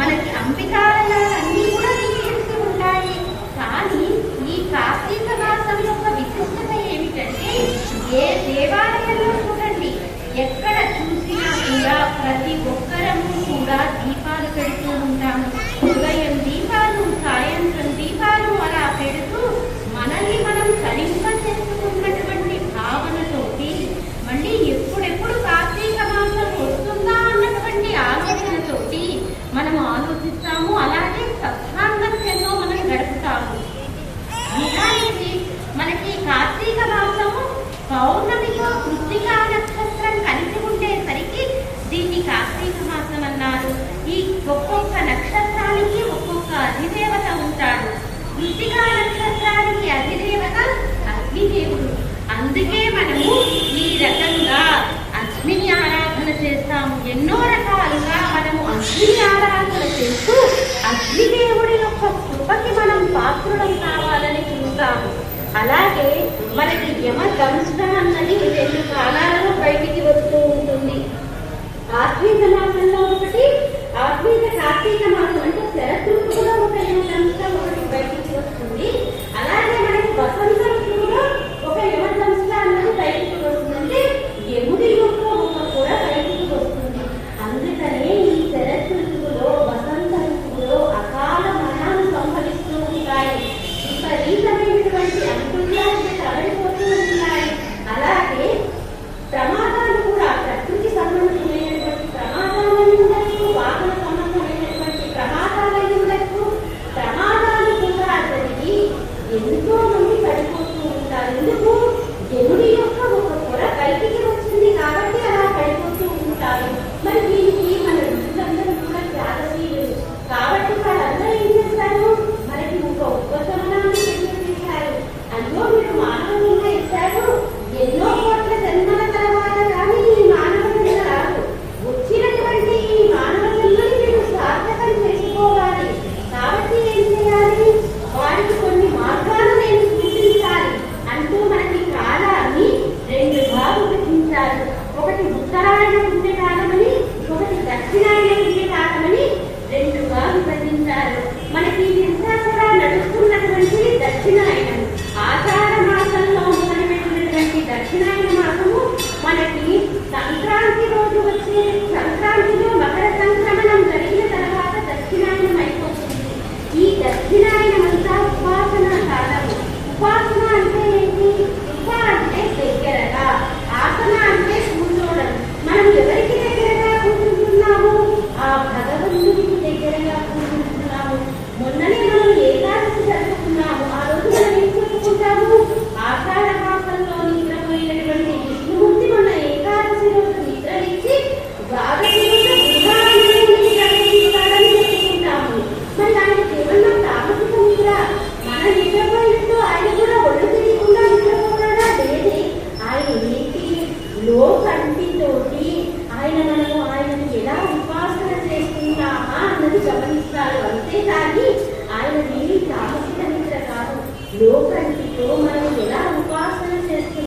మనకి అంబికా మనం ఆలోచిస్తాము అలాగే సత్సంగం మనం గడుపుతాము. నిజానికి మనకి కార్తీక మాసము పౌర్ణమిలో కృత్తికా నక్షత్రం కలిసి ఉండేసరికి దీన్ని కార్తీక మాసం అన్నారు. ఈ ఒక్కొక్క నక్షత్రానికి ఒక్కొక్క అధిదేవత ఉంటాడు. కృత్తికా నక్షత్రానికి అధిదేవత అగ్నిదేవుడు. అందుకే మనము ఈ రకంగా అగ్నిని ఆరాధన చేస్తాము. ఎన్నో అగ్ని ఆరాధన చేస్తూ అగ్నిదేవుడి యొక్క కృపకి మనం పాత్రులం కావాలని చూస్తాము. అలాగే మనకి యమ దంశ అన్నది రెండు కాలాలలో బయటికి వస్తూ ఉంటుంది. ఆత్మీయ మాసంలో ఒకటి ఆత్మీయ కార్తీక మాసం ఉత్తరాయణ పుణ్యకాలమని ఒకటి దక్షిణాయన పుణ్యకాలమని రెండుగా విభజించారు. మనకి ఇదంతా కూడా అంతే అంతేకాని ఆయన దీనికి ఆశ్రమించడం కాదు. లోకంతో మనం ఎలా